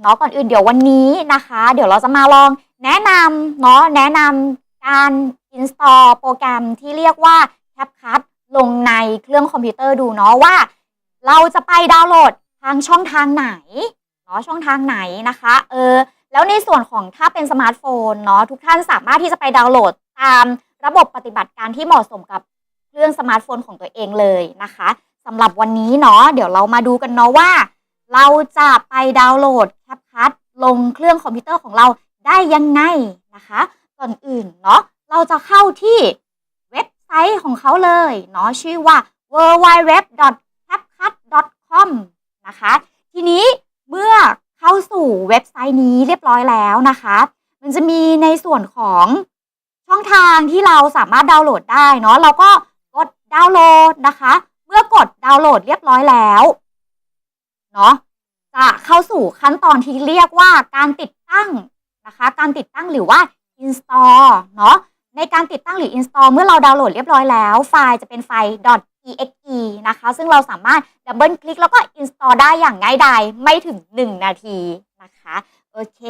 เนาะก่อนอื่นเดี๋ยววันนี้นะคะ เดี๋ยวเราจะมาลองแนะนำเนาะแนะนำการ install โปรแกรมที่เรียกว่า CapCut ลงในเครื่องคอมพิวเตอร์ดูเนาะว่า เราจะไปดาวน์โหลดทางช่องทางไหนเนาะช่องทางไหนนะคะเออแล้วในส่วนของถ้าเป็นสมาร์ทโฟนเนาะทุกท่านสามารถที่จะไปดาวน์โหลดตามระบบปฏิบัติการที่เหมาะสมกับเครื่องสมาร์ทโฟนของตัวเองเลยนะคะสำหรับวันนี้เนาะเดี๋ยวเรามาดูกันเนาะว่า เราจะไปดาวน์โหลด CapCut ลงเครื่องคอมพิวเตอร์ของเราได้ยังไงนะคะ ก่อนอื่นเนาะเราจะเข้าที่เว็บไซต์ของเขาเลยเนาะชื่อว่า w w w c a p c u t c o m นะคะ ทีนี้เมื่อเข้าสู่เว็บไซต์นี้เรียบร้อยแล้วนะคะ มันจะมีในส่วนของช่องทางที่เราสามารถดาวน์โหลดได้เนาะเราก็กดดาวน์โหลดนะคะ เมื่อกดดาวน์โหลดเรียบร้อยแล้ว เนาะจะเข้าสู่ขั้นตอนที่เรียกว่าการติดตั้งนะคะ การติดตั้งหรือว่า install เนาะในการติดตั้งหรือ install เมื่อเราดาวน์โหลดเรียบร้อยแล้ว ไฟล์จะเป็นไฟล์ .exe นะคะ ซึ่งเราสามารถดับเบิลคลิกแล้วก็ install ได้อย่างง่ายดายไม่ถึง 1 นาทีนะคะโอเค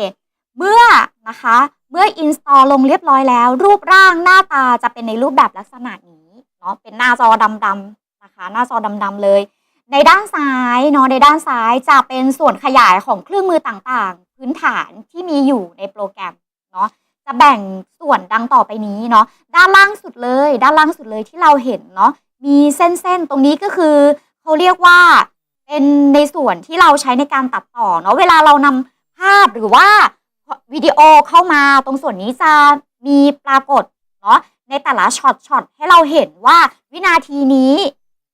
เมื่อนะคะเมื่อ install ลงเรียบร้อยแล้ว รูปร่างหน้าตาจะเป็นในรูปแบบลักษณะนี้เนาะเป็นหน้าจอดำๆนะคะ หน้าจอดำๆเลย ในด้านซ้ายเนาะในด้านซ้ายจะเป็นส่วนขยายของเครื่องมือต่างๆ พื้นฐานที่มีอยู่ในโปรแกรมเนาะจะแบ่งส่วนดังต่อไปนี้เนาะด้านล่างสุดเลย ด้านล่างสุดเลยที่เราเห็นเนาะมีเส้นๆ ตรงนี้ก็คือเขาเรียกว่าเป็นในส่วนที่เราใช้ในการตัดต่อเนาะเวลาเรานำภาพหรือว่าวิดีโอเข้ามาตรงส่วนนี้จะมีปรากฏเนาะในแต่ละช็อตช็อตให้เราเห็นว่าวินาทีนี้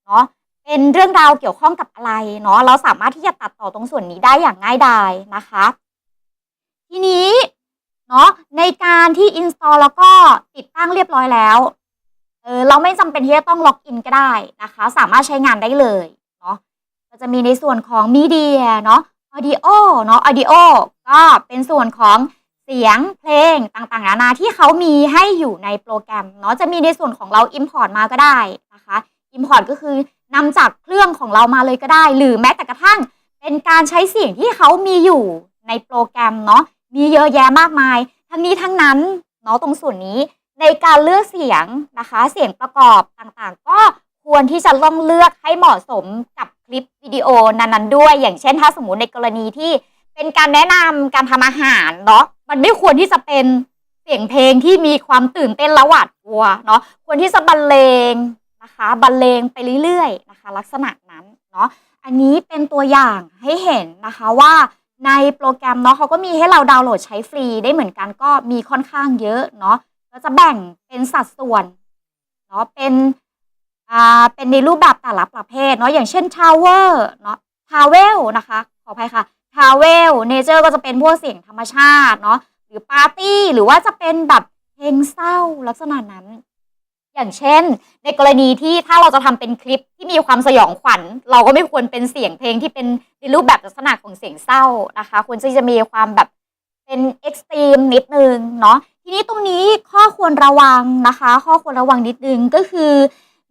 เนาะ เป็นเรื่องราวเกี่ยวข้องกับอะไรเนาะเราสามารถที่จะตัดต่อตรงส่วนนี้ได้อย่างง่ายดายนะคะ ทีนี้เนาะในการที่ install แล้วก็ติดตั้งเรียบร้อยแล้วเออเราไม่จำเป็นที่จะต้องล็อกอินก็ได้นะคะ สามารถใช้งานได้เลยเนาะก็จะมีในส่วนของมีเดียเนาะ audio เนาะ audio ก็เป็นส่วนของเสียงเพลงต่างๆนานาที่เขามีให้อยู่ในโปรแกรมเนาะจะมีในส่วนของเรา import มาก็ได้นะคะ import ก็คือ นำจากเครื่องของเรามาเลยก็ได้ หรือแม้แต่กระทั่งเป็นการใช้เสียงที่เขามีอยู่ในโปรแกรมเนาะมีเยอะแยะมากมาย ทั้งนี้ทั้งนั้นเนาะตรงส่วนนี้ในการเลือกเสียงนะคะ เสียงประกอบต่างๆ ก็ควรที่จะต้องเลือกให้เหมาะสมกับคลิปวิดีโอนั้นๆด้วย อย่างเช่น ถ้าสมมติในกรณีที่เป็นการแนะนำการทำอาหารเนาะมันไม่ควรที่จะเป็นเสียงเพลงที่มีความตื่นเต้นละหวาดกลัวเนาะควรที่จะบรรเลง นะคะบรรเลงไปเรื่อยๆนะคะ ลักษณะนั้นเนาะอันนี้เป็นตัวอย่างให้เห็นนะคะว่าในโปรแกรมเนาะเขาก็มีให้เราดาวน์โหลดใช้ฟรีได้เหมือนกันก็มีค่อนข้างเยอะเนาะก็จะแบ่งเป็นสัดส่วนเนาะเป็นอ่าเป็นในรูปแบบแต่ละประเภทเนาะอย่างเช่น Tower เนาะ Travel นะคะขออภัยค่ะ Travel Nature ก็จะเป็นพวกเสียงธรรมชาติเนาะหรือปาร์ตี้หรือว่าจะเป็นแบบเพลงเศร้าลักษณะนั้น อย่างเช่น ในกรณีที่ถ้าเราจะทำเป็นคลิปที่มีความสยองขวัญ เราก็ไม่ควรเป็นเสียงเพลงที่เป็นในรูปแบบลักษณะของเสียงเศร้านะคะควรที่จะมีความแบบเป็นเอ็กซ์ตรีมนิดนึงเนาะทีนี้ตรงนี้ข้อควรระวังนะคะ ข้อควรระวังนิดนึงก็คือ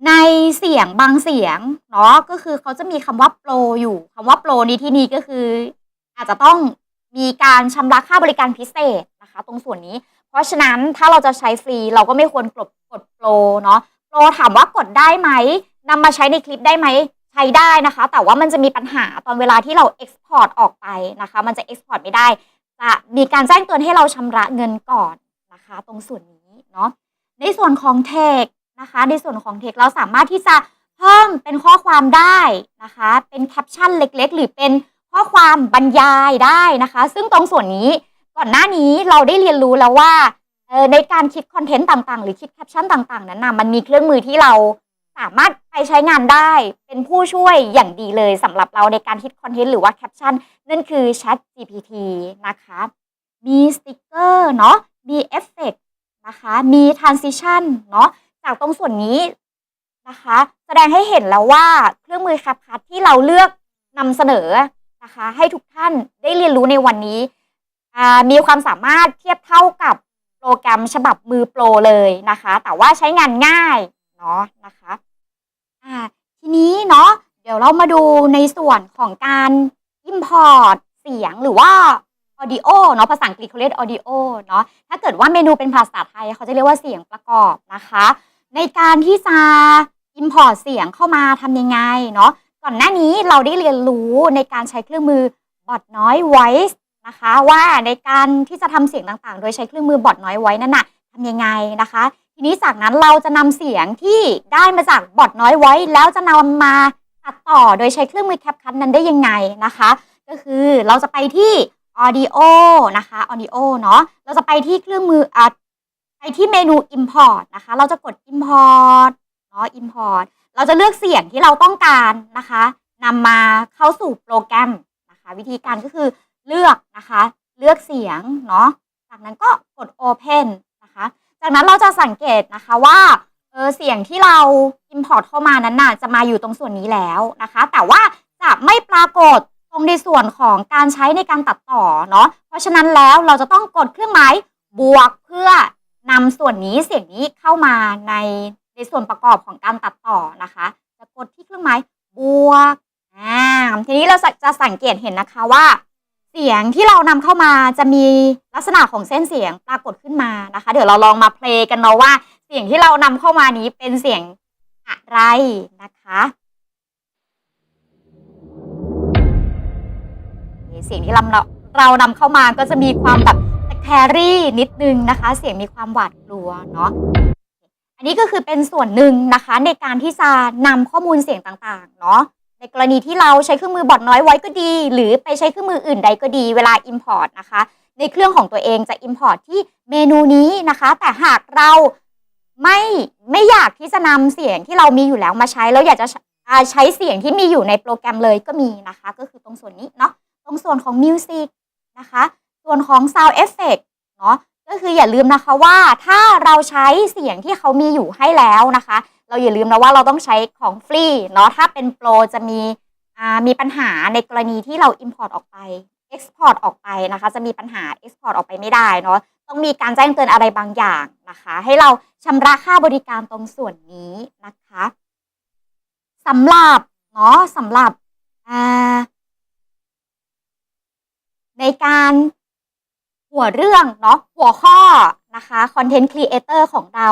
ในเสียงบางเสียงเนาะก็คือเขาจะมีคำว่าโปรอยู่คำว่าโปรในที่นี้ก็คือ อาจจะต้องมีการชำระค่าบริการพิเศษนะคะ ตรงส่วนนี้ ราะฉะนั้นถ้าเราจะใช้ฟรีเราก็ไม่ควรกดกดโปรเนาะโปรถามว่ากดได้ไหมนำมาใช้ในคลิปได้ไหมใช้ได้นะคะ แต่ว่ามันจะมีปัญหาตอนเวลาที่เราเอ็กซ์พอร์ตออกไปนะคะ มันจะเอ็กซ์พอร์ตไม่ได้จะมีการแจ้งเตือนให้เราชำระเงินก่อนนะคะ ตรงส่วนนี้เนาะในส่วนของเทคนะคะ ในส่วนของเทคเราสามารถที่จะเพิ่มเป็นข้อความได้นะคะ เป็นแคปชั่นเล็กๆ หรือเป็นข้อความบรรยายได้นะคะ ซึ่งตรงส่วนนี้ ก่อนหน้านี้เราได้เรียนรู้แล้วว่าในการคิดคอนเทนต์ต่างๆ หรือคิดแคปชั่นต่างๆ นั้นนะมันมีเครื่องมือที่เราสามารถไปใช้งานได้ เป็นผู้ช่วยอย่างดีเลยสำหรับเราในการคิดคอนเทนต์หรือว่าแคปชั่นนั่นคือ Chat GPT นะคะ มีสติกเกอร์เนาะมีเอฟเฟกนะคะ มี transition เนาะจากตรงส่วนนี้นะคะ แสดงให้เห็นแล้วว่าเครื่องมือ CapCut ที่เราเลือกนำเสนอนะคะ ให้ทุกท่านได้เรียนรู้ในวันนี้ มีความสามารถเทียบเท่ากับโปรแกรมฉบับมือโปรเลยนะคะ แต่ว่าใช้งานง่ายเนาะนะคะทีนี้เนาะเดี๋ยวเรามาดูในส่วนของการ Import เสียงหรือว่า audio เนาะภาษาอังกฤษเขาเรียก audio เนาะถ้าเกิดว่าเมนูเป็นภาษาไทยเขาจะเรียกว่าเสียงประกอบนะคะ ในการที่จะ import เสียงเข้ามาทำยังไงเนาะก่อนหน้านี้เราได้เรียนรู้ในการใช้เครื่องมือบอทน้อย voice นะคะ ว่าในการที่จะทำเสียงต่างๆ โดยใช้เครื่องมือบอทน้อย voice นั่นน่ะทำยังไงนะคะ ทีนี้จากนั้นเราจะนำเสียงที่ได้มาจากบอทน้อย voice แล้วจะนำมาตัดต่อโดยใช้เครื่องมือ CapCut นั้นได้ยังไงนะคะ ก็คือเราจะไปที่ audio นะคะ audio เนาะเราจะไปที่เครื่องมืออะไปที่เมนู import นะคะ เราจะกด import เนาะ import เราจะเลือกเสียงที่เราต้องการนะคะนำมาเข้าสู่โปรแกรมนะคะ วิธีการก็คือ เลือกนะคะ เลือกเสียงเนาะจากนั้นก็กด open นะคะ จากนั้นเราจะสังเกตนะคะว่าเออเสียงที่เรา import เข้ามานั้นน่ะจะมาอยู่ตรงส่วนนี้แล้วนะคะ แต่ว่าจะไม่ปรากฏตรงในส่วนของการใช้ในการตัดต่อเนาะเพราะฉะนั้นแล้วเราจะต้องกดเครื่องหมายบวกเพื่อนำส่วนนี้เสียงนี้เข้ามาในในส่วนประกอบของการตัดต่อนะคะ จะกดที่เครื่องหมายบวกอ่าทีนี้เราจะสังเกตเห็นนะคะว่า เสียงที่เรานำเข้ามาจะมีลักษณะของเส้นเสียงปรากฏขึ้นมานะคะ เดี๋ยวเราลองมาเพลงกันเนาะว่า เสียงที่เรานำเข้ามานี้เป็นเสียงอะไรนะคะเสียงที่เราเรานำเข้ามาก็จะมีความแบบแครี่นิดนึงนะคะ เสียงมีความหวาดกลัวเนาะอันนี้ก็คือเป็นส่วนหนึ่งนะคะ ในการที่จะนำข้อมูลเสียงต่างๆ เนาะ กรณีที่เราใช้เครื่องมือบอทน้อยไว้ก็ดี หรือไปใช้เครื่องมืออื่นใดก็ดีเวลา Import นะคะ ในเครื่องของตัวเองจะ Import ที่เมนูนี้นะคะ แต่หากเราไม่ไม่อยากที่จะนำเสียงที่เรามีอยู่แล้วมาใช้แล้วอยากจะใช้เสียงที่มีอยู่ในโปรแกรมเลยก็มีนะคะ ก็คือตรงส่วนนี้เนาะตรงส่วนของ Music นะคะ ส่วนของ Sound Effect เนาะก็คืออย่าลืมนะคะว่าถ้าเราใช้เสียงที่เขามีอยู่ให้แล้วนะคะ เราอย่าลืมนะว่าเราต้องใช้ของฟรีเนาะถ้าเป็นโปรจะมีมีปัญหาในกรณีที่เรา Import ออกไป Export ออกไปนะคะ จะมีปัญหา Export ออกไปไม่ได้เนาะต้องมีการแจ้งเตือนอะไรบางอย่างนะคะ ให้เราชำระค่าบริการตรงส่วนนี้นะคะสำหรับเนาะสำหรับในการหัวเรื่องเนาะหัวข้อนะคะคอนเทนต์ครีเอเตอร์ของเรา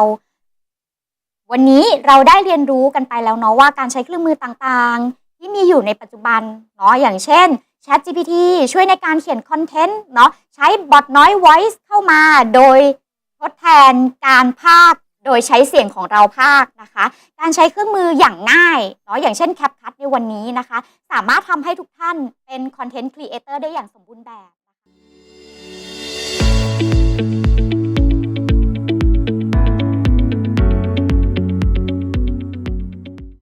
วันนี้เราได้เรียนรู้กันไปแล้วเนาะว่าการใช้เครื่องมือต่างๆ ที่มีอยู่ในปัจจุบันเนาะอย่างเช่น Chat GPT ช่วยในการเขียนคอนเทนต์เนาะใช้บอทน้อย voice เข้ามาโดยทดแทนการภาคโดยใช้เสียงของเราภาคนะคะ การใช้เครื่องมืออย่างง่ายเนาะอย่างเช่น CapCut ในวันนี้นะคะ สามารถทำให้ทุกท่านเป็นคอนเทนต์ครีเอเตอร์ได้อย่างสมบูรณ์แบบ